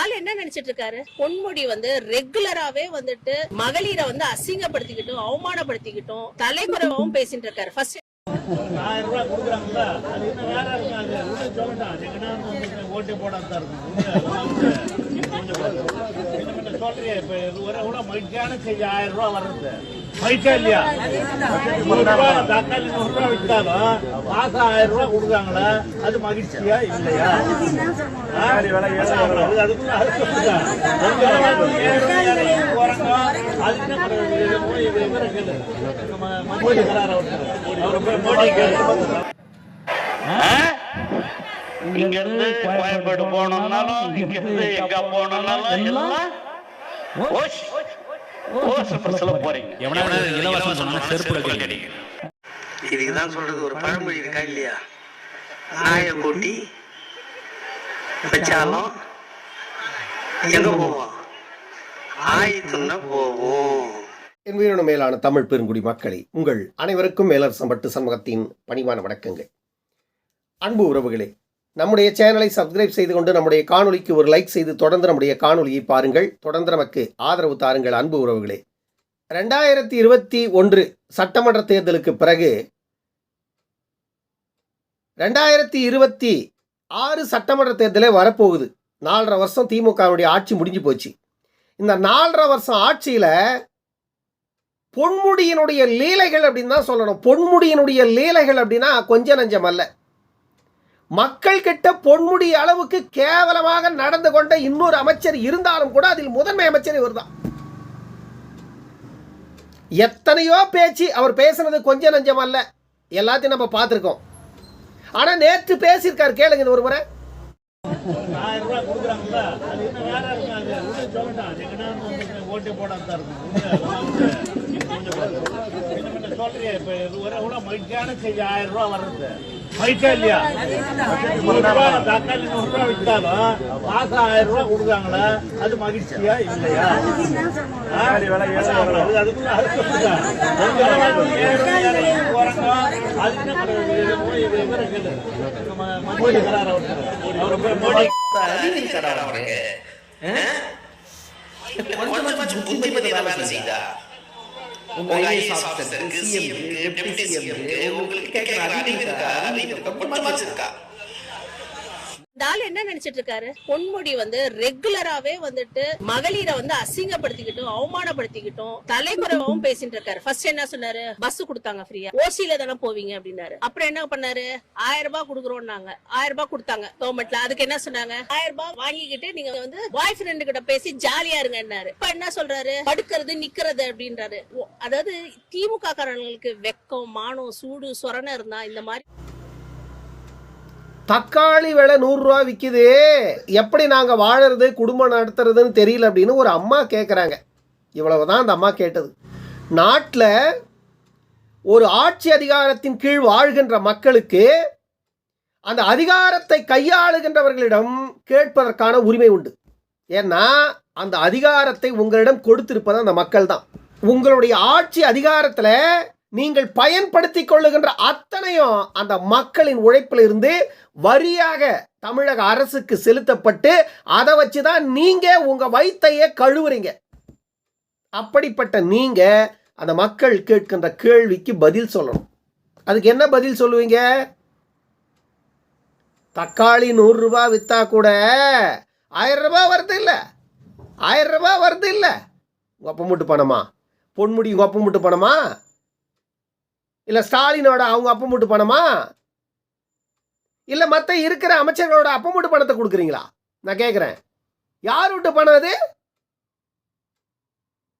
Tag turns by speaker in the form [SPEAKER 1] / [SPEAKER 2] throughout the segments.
[SPEAKER 1] ஆள் என்ன நினைச்சிட்டு இருக்காரு பொன்முடி வந்து ரெகுலராவே வந்துட்டு மகளிரை வந்து அசிங்கப்படுத்திக்கிட்டும் அவமானப்படுத்திக்கிட்டும் தலைமுறைவும் பேசிட்டு இருக்காரு ஃபர்ஸ்ட்
[SPEAKER 2] ஆயிரம் ரூபாய் கொடுக்குறாங்கல்ல? அது இன்னும் வேற இருக்கும். அது எங்கன்னா ஓட்டு போடாம தான் இருக்கும். சொல்றியே ஒரு மகிழ்ச்சியான செய்தி ஆயிரம் ரூபாய் வர்றது. இல்லையா? தக்காளி நூறு ரூபாய் விற்றாலும் மாசம் ஆயிரம் அது மகிழ்ச்சியா இல்லையா? அது அதுக்கு அதுக்கு
[SPEAKER 3] இங்க இருந்து கோயம்பேடு போனோம்னாலும் இங்க இருந்து எங்க போனோம்னாலும் எல்லாம் ஓஷ் ஓஷ் பஸ்ல போறீங்க
[SPEAKER 4] எவனாவது இலவசம் சொன்னா செருப்புல கடிங்க.
[SPEAKER 5] இதுக்கு தான் சொல்றது ஒரு பழமொழி இருக்கா இல்லையா? நாயை கூட்டி வச்சாலும் எங்க போவோம்? ஆய் துண்ண போவோம்.
[SPEAKER 6] என் உயிரினும் மேலான தமிழ் பெருங்குடி மக்களே உங்கள் அனைவருக்கும் மேலர் சம்பட்டு சமூகத்தின் பணிவான வணக்கங்கள். அன்பு உறவுகளே நம்முடைய சேனலை சப்ஸ்கிரைப் செய்து கொண்டு நம்முடைய காணொலிக்கு ஒரு லைக் செய்து தொடர்ந்து நம்முடைய காணொலியை பாருங்கள். தொடர்ந்து நமக்கு ஆதரவு தாருங்கள் அன்பு உறவுகளே. ரெண்டாயிரத்தி இருபத்தி ஒன்று சட்டமன்ற தேர்தலுக்கு பிறகு ரெண்டாயிரத்தி இருபத்தி ஆறு சட்டமன்ற தேர்தலே வரப்போகுது. நாலரை வருஷம் திமுகவுடைய ஆட்சி முடிஞ்சு போச்சு. இந்த நாலரை வருஷம் ஆட்சியில் பொன்முடியினுடைய லீலைகள் அப்படின்னு தான் சொல்லணும். பொன்முடியினுடைய லீலைகள் அப்படின்னா கொஞ்சம் நஞ்சம் அல்ல. மக்கள் கிட்ட பொன்முடி அளவுக்கு கேவலமாக நடந்து கொண்ட இன்னொரு அமைச்சர் இருந்தாலும் கூட அதில் முதன்மை அமைச்சர் இவர்தான். எத்தனையோ பேச்சு அவர் பேசுனது கொஞ்சம் நஞ்சம் அல்ல. எல்லாத்தையும் நம்ம பார்த்துருக்கோம். ஆனால் நேற்று பேசியிருக்கார் கேளுங்க ஒரு முறை.
[SPEAKER 2] ஆயிரம் ரூபாய் ஓட்டு இருக்கும் கொஞ்சம் சொல்றியே இப்ப ஒரு எவ்வளவு மகிழ்ச்சியான செய்தி ஆயிரம் ரூபாய் வர்றது மகிழ்ச்சியா இல்லையா நூறு ரூபாய் தக்காளி நூறு ரூபாய் விற்றாலும் மாசம் ஆயிரம் ரூபாய் கொடுக்குறாங்களா அது மகிழ்ச்சியா இல்லையா
[SPEAKER 7] கொஞ்சமாச்சும் புத்தி பத்தி வேலை செய்தா உங்க ஐஏஎஸ் ஆபீசருக்கு சிஎம் டெப்டி சிஎம் உங்களுக்கு கேட்கிற அறிவு இருக்கா? அறிவு இருக்கா? கொஞ்சமாச்சும் இருக்கா?
[SPEAKER 1] இந்த ஆள் என்ன நினைச்சிட்டு இருக்காரு பொன்முடி வந்து ரெகுலராவே வந்துட்டு மகளிரை வந்து அசிங்கப்படுத்திக்கிட்டும் அவமானப்படுத்திக்கிட்டும் தலைமுறைவும் பேசிட்டு இருக்காரு ஃபர்ஸ்ட் என்ன சொன்னாரு? பஸ் கொடுத்தாங்க ஃப்ரீயா ஓசியில தானே போவீங்க அப்படின்னாரு. அப்புறம் என்ன பண்ணாரு? ஆயிரம் ரூபாய் கொடுக்குறோம்னாங்க ஆயிரம் ரூபாய் கொடுத்தாங்க கவர்மெண்ட்ல அதுக்கு என்ன சொன்னாங்க? ஆயிரம் ரூபாய் வாங்கிக்கிட்டு நீங்க வந்து பாய் ஃப்ரெண்டு கிட்ட பேசி ஜாலியா இருங்கன்னாரு. இப்ப என்ன சொல்றாரு? படுக்கிறது நிக்கிறது அப்படின்றாரு. ஓ, அதாவது திமுக காரங்களுக்கு வெக்கம் மானம் சூடு சொரணை இருந்தா இந்த மாதிரி
[SPEAKER 6] தக்காளி விலை நூறுரூவா விற்கிது எப்படி நாங்கள் வாழறது குடும்பம் நடத்துறதுன்னு தெரியல அப்படின்னு ஒரு அம்மா கேட்குறாங்க இவ்வளவு தான் அந்த அம்மா கேட்டது. நாட்டில் ஒரு ஆட்சி அதிகாரத்தின் கீழ் வாழ்கின்ற மக்களுக்கு அந்த அதிகாரத்தை கையாளுகின்றவர்களிடம் கேட்பதற்கான உரிமை உண்டு. ஏன்னா அந்த அதிகாரத்தை உங்களிடம் கொடுத்திருப்பது அந்த மக்கள் தான் உங்களுடைய ஆட்சி அதிகாரத்தில் நீங்கள் பயன்படுத்தி கொள்ளுகின்ற அத்தனையும் அந்த மக்களின் உழைப்பிலிருந்து வரியாக தமிழக அரசுக்கு செலுத்தப்பட்டு அதை வச்சு தான் நீங்கள் உங்கள் வயிற்றையே கழுவுறீங்க. அப்படிப்பட்ட நீங்கள் அந்த மக்கள் கேட்கின்ற கேள்விக்கு பதில் சொல்லணும். அதுக்கு என்ன பதில் சொல்லுவீங்க? தக்காளி நூறுரூபா விற்றா கூட ஆயிரம் ரூபாய் வருது இல்லை? ஆயிரம் ரூபாய் வருது இல்லை? உங்கள் அப்பா மூட்டு பணமா? பொன்முடி உங்கள் அப்பா மூட்டு பணமா? இல்லை ஸ்டாலினோட அவங்க அப்பமூட்டு பணமா? இல்லை மற்ற இருக்கிற அமைச்சர்களோட அப்பமூட்டு பணத்தை கொடுக்குறீங்களா? நான் கேட்குறேன் யார் விட்டு பணம் அது?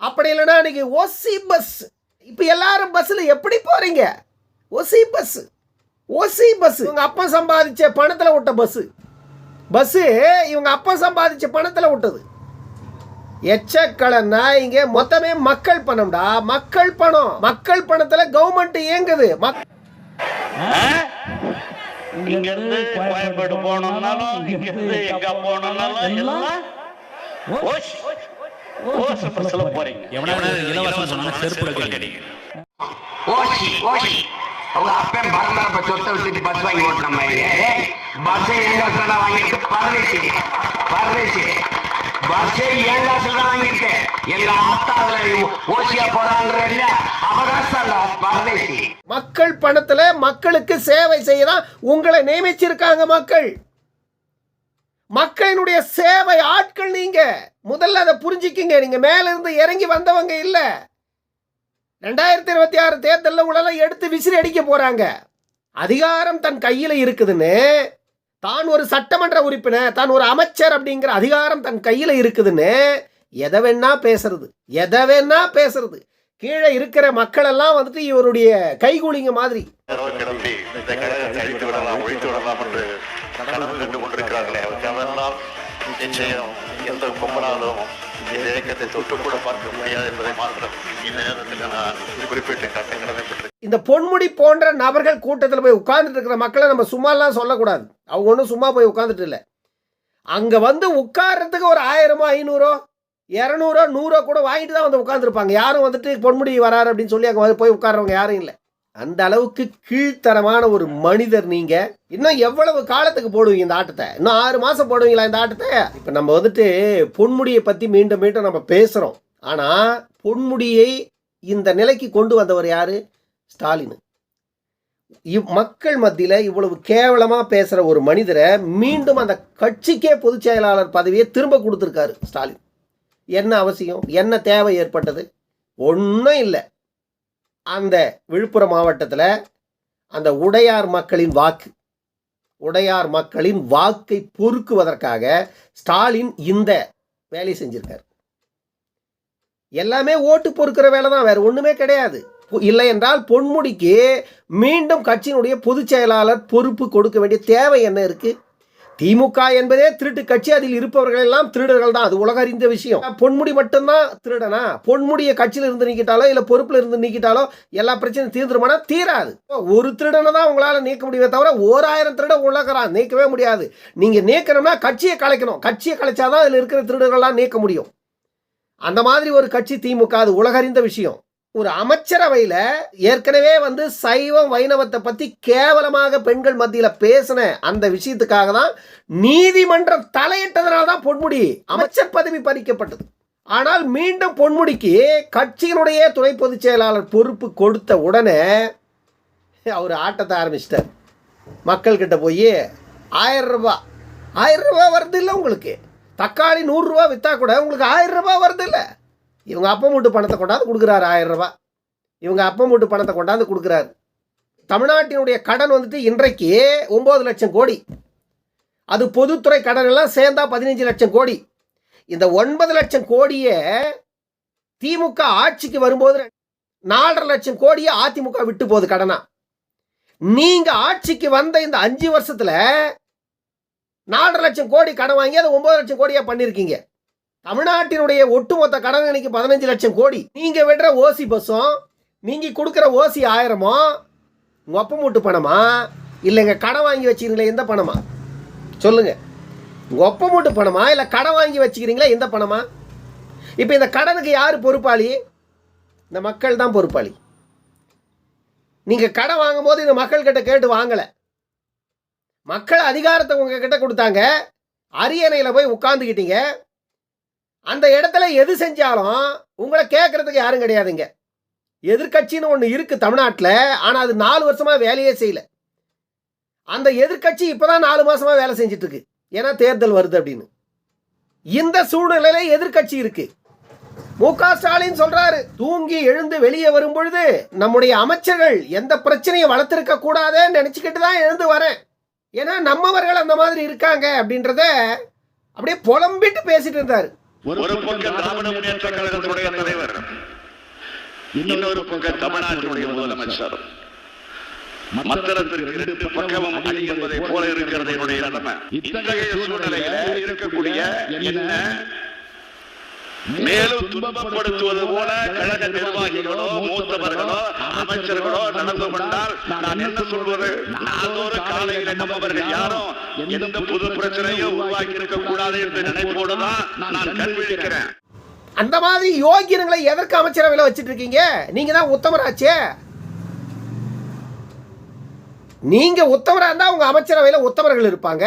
[SPEAKER 6] அப்படி இல்லைன்னா இன்னைக்கு ஓசி பஸ் இப்போ எல்லாரும் பஸ்ஸில் எப்படி போகிறீங்க ஓசி பஸ் ஓசி பஸ் இவங்க அப்பா சம்பாதிச்ச பணத்தில் விட்ட பஸ்ஸு பஸ்ஸு இவங்க அப்பா சம்பாதிச்ச பணத்தில் விட்டது. எச்சக்கலை நாய்ங்க மொத்தமே மக்கள் பணம்டா. மக்கள் பணம். மக்கள் பணத்துல கவர்மெண்ட் இயங்குது. மக்-
[SPEAKER 3] இங்க இருந்து கோயம்பேடு போனோம்னாலும் எங்க எல்லாம் போறீங்க.
[SPEAKER 4] இலவசம் சொன்னா
[SPEAKER 7] பரம்பரை சொத்தை பஸ் வாங்கி மாதிரி. பஸ் எங்க வாங்கிட்டு
[SPEAKER 3] பஸ்ஸே ஏண்டா காசுல தான் எங்க ஆத்தா அதுல ஓசியா போறாங்கிற இல்ல அவகாசம்
[SPEAKER 6] மக்கள் பணத்துல மக்களுக்கு சேவை செய்யதான் உங்களை நியமிச்சிருக்காங்க மக்கள். மக்களினுடைய சேவை ஆட்கள் நீங்க. முதல்ல அதை புரிஞ்சுக்கிங்க. நீங்க மேல இருந்து இறங்கி வந்தவங்க இல்ல. ரெண்டாயிரத்தி இருபத்தி ஆறு தேர்தலில் உடலை எடுத்து விசிறி அடிக்க போறாங்க. அதிகாரம் தன் கையில இருக்குதுன்னு தான் ஒரு சட்டமன்ற உறுப்பினர் தான் ஒரு அமைச்சர் அப்படிங்கிற அதிகாரம் தன் கையில் இருக்குதுன்னு எதை வேணா பேசுறது எதை வேணா பேசுறது. கீழே இருக்கிற மக்கள் எல்லாம் வந்துட்டு இவருடைய கைகூலிங்க மாதிரி.
[SPEAKER 8] நிச்சயம் எந்த கும்பலாலும் இந்த இயக்கத்தை தொட்டு கூட பார்க்க முடியாது என்பதை மாத்திரம். இந்த
[SPEAKER 6] பொன்முடி போன்ற நபர்கள் கூட்டத்தில் போய் உட்கார்ந்துட்டு இருக்கிற மக்களை நம்ம சும்மாலாம் சொல்லக்கூடாது. அவங்க ஒன்றும் சும்மா போய் உட்காந்துட்டு இல்லை. அங்கே வந்து உட்கார்றதுக்கு ஒரு ஆயிரமோ ஐநூறோ இரநூறோ நூறோ கூட வாங்கிட்டு தான் வந்து உட்காந்துருப்பாங்க யாரும் வந்துட்டு பொன்முடி வராரு அப்படின்னு சொல்லி அங்கே போய் உட்கார்றவங்க யாரும் இல்லை. அந்த அளவுக்கு கீழ்த்தரமான ஒரு மனிதர் நீங்கள் இன்னும் எவ்வளவு காலத்துக்கு போடுவீங்க இந்த ஆட்டத்தை? இன்னும் ஆறு மாதம் போடுவீங்களா இந்த ஆட்டத்தை? இப்போ நம்ம வந்துட்டு பொன்முடியை பற்றி மீண்டும் மீண்டும் நம்ம பேசுகிறோம் ஆனால் பொன்முடியை இந்த நிலைக்கு கொண்டு வந்தவர் யார்? ஸ்டாலின். இவ் மக்கள் மத்தியில் இவ்வளவு கேவலமாக பேசுகிற ஒரு மனிதரை மீண்டும் அந்த கட்சிக்கே பொதுச் செயலாளர் பதவியை திரும்ப கொடுத்துருக்காரு ஸ்டாலின். என்ன அவசியம்? என்ன தேவை ஏற்பட்டது? ஒன்றும் இல்லை. அந்த விழுப்புரம் மாவட்டத்தில் அந்த உடையார் மக்களின் வாக்கு உடையார் மக்களின் வாக்கை பொறுக்குவதற்காக ஸ்டாலின் இந்த வேலையை செஞ்சிருக்கார். எல்லாமே ஓட்டு பொறுக்கிற வேலை தான் வேறு ஒன்றுமே கிடையாது. இல்லை என்றால் பொன்முடிக்கு மீண்டும் கட்சியினுடைய பொதுச் செயலாளர் பொறுப்பு கொடுக்க வேண்டிய தேவை என்ன இருக்குது திமுக என்பதே திருட்டு கட்சி அதில் இருப்பவர்கள் எல்லாம் திருடர்கள் தான். அது உலக அறிந்த விஷயம். பொன்முடி மட்டும்தான் திருடனா? பொன்முடியை கட்சியில் இருந்து நீக்கிட்டாலோ இல்லை பொறுப்பில் இருந்து நீக்கிட்டாலோ எல்லா பிரச்சனையும் தீர்ந்துருமானா? தீராது. ஒரு திருடனை தான் உங்களால் நீக்க முடியுமே தவிர ஓராயிரம் திருடன் உலகிறான் நீக்கவே முடியாது. நீங்கள் நீக்கணும்னா கட்சியை கலைக்கணும். கட்சியை கலைச்சாதான் அதில் இருக்கிற திருடர்கள்லாம் நீக்க முடியும். அந்த மாதிரி ஒரு கட்சி திமுக அது உலகறிந்த விஷயம். ஒரு அமைச்சரவையில் ஏற்கனவே வந்து சைவம் வைணவத்தை பற்றி கேவலமாக பெண்கள் மத்தியில் பேசின அந்த விஷயத்துக்காக தான் நீதிமன்றம் தலையிட்டதனால தான் பொன்முடி அமைச்சர் பதவி பறிக்கப்பட்டது. ஆனால் மீண்டும் பொன்முடிக்கு கட்சியினுடைய துணை பொதுச் செயலாளர் பொறுப்பு கொடுத்த உடனே அவர் ஆட்டத்தை ஆரம்பிச்சிட்டார். மக்கள்கிட்ட போய் ஆயிரம் ரூபாய் ஆயிரம் ரூபாய் வருது இல்லை உங்களுக்கு? தக்காளி நூறுரூவா விற்றா கூட உங்களுக்கு ஆயிரம் ரூபா வருது இல்லை இவங்க அப்பம் மூட்டு பணத்தை கொண்டாந்து கொடுக்குறாரு ஆயிரம் இவங்க அப்பம் மூட்டு பணத்தை கொண்டாந்து கொடுக்குறாரு. தமிழ்நாட்டினுடைய கடன் வந்துட்டு இன்றைக்கு ஒம்பது லட்சம் கோடி. அது பொதுத்துறை கடன் எல்லாம் சேர்ந்தா பதினஞ்சு லட்சம் கோடி. இந்த ஒன்பது லட்சம் கோடியை திமுக ஆட்சிக்கு வரும்போது நாலரை லட்சம் கோடியை அதிமுக விட்டு போகுது கடனா. நீங்க ஆட்சிக்கு வந்த இந்த அஞ்சு வருஷத்துல நாலரை லட்சம் கோடி கடன் வாங்கி அதை ஒன்பது லட்சம் கோடியாக பண்ணிருக்கீங்க. தமிழ்நாட்டினுடைய ஒட்டுமொத்த கடன் இன்னைக்கு பதினஞ்சு லட்சம் கோடி. நீங்கள் விடுற ஓசி பஸ்ஸும் நீங்கள் கொடுக்குற ஓசி ஆயிரமோ உங்கள் ஒப்ப மூட்டு பணமா? இல்லைங்க கடன் வாங்கி வச்சுக்கிறீங்களே எந்த பணமா? சொல்லுங்க. உங்கள் ஒப்ப மூட்டு பணமா இல்லை கடன் வாங்கி வச்சுக்கிறீங்களா எந்த பணமா? இப்போ இந்த கடனுக்கு யார் பொறுப்பாளி? இந்த மக்கள் தான் பொறுப்பாளி. நீங்கள் கடன் வாங்கும்போது இந்த மக்கள்கிட்ட கேட்டு வாங்கலை. மக்கள் அதிகாரத்தை உங்ககிட்ட கொடுத்தாங்க. அரியணையில் போய் உட்காந்துக்கிட்டீங்க அந்த இடத்துல எது செஞ்சாலும் உங்களை கேட்குறதுக்கு யாரும் கிடையாதுங்க. எதிர்க்கட்சின்னு ஒன்று இருக்குது தமிழ்நாட்டில் ஆனால் அது நாலு வருஷமாக வேலையே செய்யல. அந்த எதிர்க்கட்சி இப்போதான் நாலு மாதமாக வேலை செஞ்சிட்ருக்கு. ஏன்னா தேர்தல் வருது அப்படின்னு. இந்த சூழ்நிலையில் எதிர்க்கட்சி இருக்குது மு க ஸ்டாலின் சொல்றாரு தூங்கி எழுந்து வெளியே வரும் பொழுது நம்முடைய அமைச்சர்கள் எந்த பிரச்சனையும் வளர்த்திருக்க கூடாதுன்னு நினைச்சுக்கிட்டு தான் எழுந்து வரேன். ஏன்னா நம்மவர்கள் அந்த மாதிரி இருக்காங்க அப்படின்றத அப்படியே புலம்பிட்டு பேசிட்டு இருந்தாரு.
[SPEAKER 8] ஒரு பக்கம் திராவிட முன்னேற்ற கழகத்தினுடைய தலைவர் இன்னொரு பக்கம் தமிழ்நாட்டினுடைய முதலமைச்சர். மத்திரத்திற்கு இரண்டு பக்கமும் அடி என்பதை போல இருக்கிறது என்னுடைய நிலைமை. இத்தகைய சூழ்நிலையில இருக்கக்கூடிய என்ன மேலும் துன்பப்படுத்துவது போல கழக நிர்வாகிகளோ மூத்தவர்களோ அமைச்சர்களோ நடந்து கொண்டால் நான் என்ன சொல்வது? நாளொரு காலையில நம்மவர்கள் யாரும் எந்த புது பிரச்சனையும் உருவாக்கி இருக்க கூடாது என்று நினைப்போடு தான் நான் கண்விழிக்கிறேன்
[SPEAKER 6] அந்த மாதிரி யோகியங்களை எதற்கு அமைச்சரவையில் வச்சிட்டு இருக்கீங்க? நீங்க தான் உத்தமராச்சே. நீங்க உத்தவராக இருந்தா உங்க அமைச்சரவையில உத்தவர்கள் இருப்பாங்க.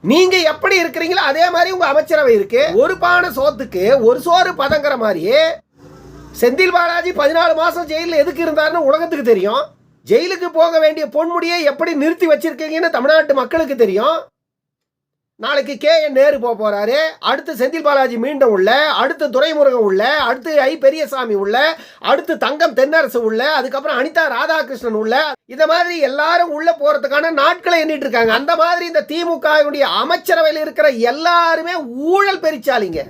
[SPEAKER 6] நீங்க எப்படி இருக்கிறீங்களோ அதே மாதிரி உங்க அமைச்சரவை இருக்கு. ஒரு பானை சோத்துக்கு ஒரு சோறு பதங்கிற மாதிரியே செந்தில் பாலாஜி பதினாலு மாசம் ஜெயிலில் எதுக்கு இருந்தாருன்னு உலகத்துக்கு தெரியும். ஜெயிலுக்கு போக வேண்டிய பொன்முடியை எப்படி நிறுத்தி வச்சிருக்கீங்கன்னு தமிழ்நாட்டு மக்களுக்கு தெரியும். நாளைக்கு கே என் நேரு போக போகிறாரு அடுத்து செந்தில் பாலாஜி மீண்டும் உள்ள அடுத்து துரைமுருகன் உள்ள அடுத்து ஐ பெரியசாமி உள்ள அடுத்து தங்கம் தென்னரசு உள்ள அதுக்கப்புறம் அனிதா ராதாகிருஷ்ணன் உள்ள. இந்த மாதிரி எல்லாரும் உள்ள போகிறதுக்கான நாட்களை எண்ணிட்டு இருக்காங்க. அந்த மாதிரி இந்த திமுகவுடைய அமைச்சரவையில் இருக்கிற எல்லாருமே ஊழல் பெரிச்சாலிங்க.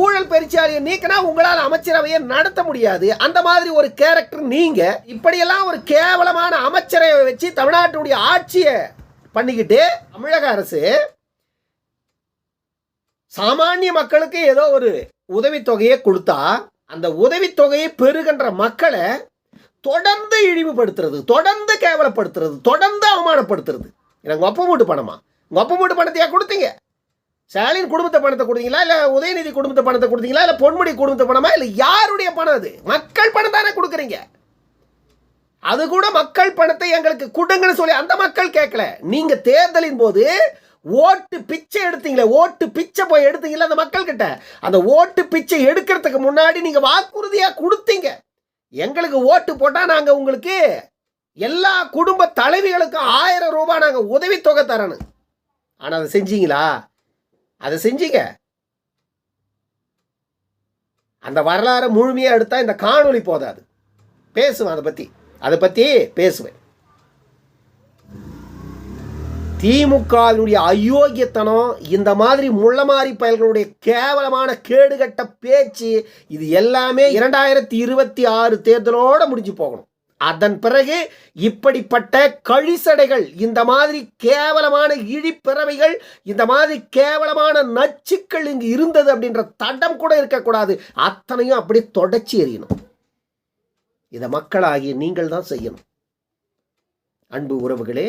[SPEAKER 6] ஊழல் பெருச்சாலியை நீக்கினா உங்களால் அமைச்சரவையை நடத்த முடியாது. அந்த மாதிரி ஒரு கேரக்டர் நீங்க இப்படியெல்லாம் ஒரு கேவலமான அமைச்சரவை வச்சு தமிழ்நாட்டுடைய ஆட்சியை பண்ணிக்கிட்டு தமிழக அரசு சாமானிய மக்களுக்கு ஏதோ ஒரு உதவித்தொகையை கொடுத்தா அந்த உதவித்தொகையை பெறுகின்ற மக்களை தொடர்ந்து இழிவுபடுத்துறது தொடர்ந்து கேவலப்படுத்துறது தொடர்ந்து அவமானப்படுத்துறது. எனக்கு ஒப்ப மூட்டு பணமா? உங்க ஒப்ப மூட்டு பணத்தையா கொடுத்தீங்க? ஸ்டாலின் குடும்பத்தை பணத்தை கொடுத்தீங்களா? இல்லை உதயநிதி குடும்பத்தை பணத்தை கொடுத்தீங்களா? இல்லை பொன்முடி குடும்பத்தை பணமா? இல்லை யாருடைய பணம் அது? மக்கள் பணம் தானே கொடுக்குறீங்க. அது கூட மக்கள் பணத்தை எங்களுக்கு கொடுங்கன்னு சொல்லி அந்த மக்கள் கேட்கல. நீங்கள் தேர்தலின் போது ஓட்டு பிச்சை எடுத்தீங்களே ஓட்டு பிச்சை போய் எடுத்தீங்களே அந்த மக்கள் கிட்ட அந்த ஓட்டு பிச்சை எடுக்கிறதுக்கு முன்னாடி நீங்க வாக்குறுதியா கொடுத்தீங்க. எங்களுக்கு ஓட்டு போட்டா நாங்க உங்களுக்கு எல்லா குடும்ப தலைவிகளுக்கும் ஆயிரம் ரூபாய் நாங்க உதவித்தொகை தரணும். ஆனா அதை செஞ்சீங்களா? அதை செஞ்சீங்க. அந்த வரலாறு முழுமையாக எடுத்தா இந்த காணொளி போதாது. பேசுவேன் அதை பற்றி அதை பற்றி பேசுவேன். திமுகவினுடைய அயோக்கியத்தனம் இந்த மாதிரி முள்ளமாரி பயல்களுடைய கேவலமான கேடுகட்ட பேச்சு இது எல்லாமே இரண்டாயிரத்தி இருபத்தி ஆறு தேர்தலோட முடிஞ்சு போகணும். அதன் பிறகு இப்படிப்பட்ட கழிசடைகள் இந்த மாதிரி கேவலமான இழிப்பிறவைகள் இந்த மாதிரி கேவலமான நச்சுக்கள் இங்கு இருந்தது அப்படின்ற தடம் கூட இருக்கக்கூடாது. அத்தனையும் அப்படியே தொடச்சி எறியணும். இதை மக்களாகிய நீங்கள் தான் செய்யணும். அன்பு உறவுகளே